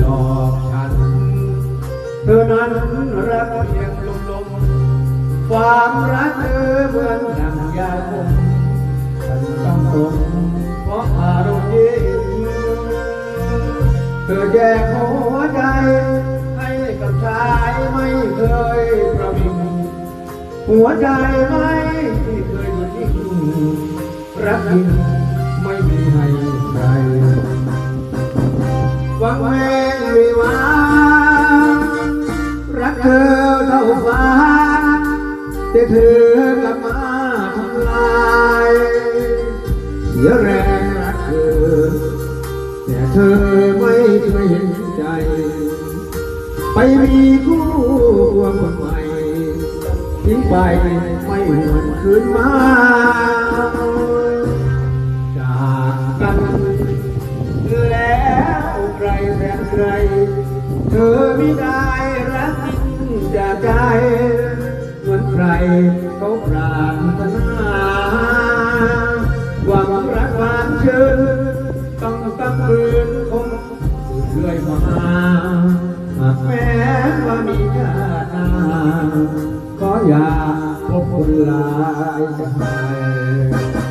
หลอกฉัน เธอนั้นรักเพียงลมลมๆความรักเธอเหมือนดังยาคมฉันต้องทนเพราะอารมณ์ยิ่งเธอแยกหัวใจ ให้กับชายไม่เคยประวิงหัวใจไม่เคยหยุดนิ่งรักจริงไม่มีให้ใครหวั แต่เธอกลับมาทำลายเสียแรงรักเธอ แต่เธอไม่เคยเห็นใจ ไปมีคู่คนใหม่ทิ้งไปไม่หวนคืนมาจากกันแล้วใครแสนใคร เธอไม่ได้รักจริงจากใจ รเขาปรารถนาหวังรักหวานชื่นต้องตั้งคืนคงเรื่อยมาหากแม้ว่ามีญาติหน้าก็อยากพบคนลายใจ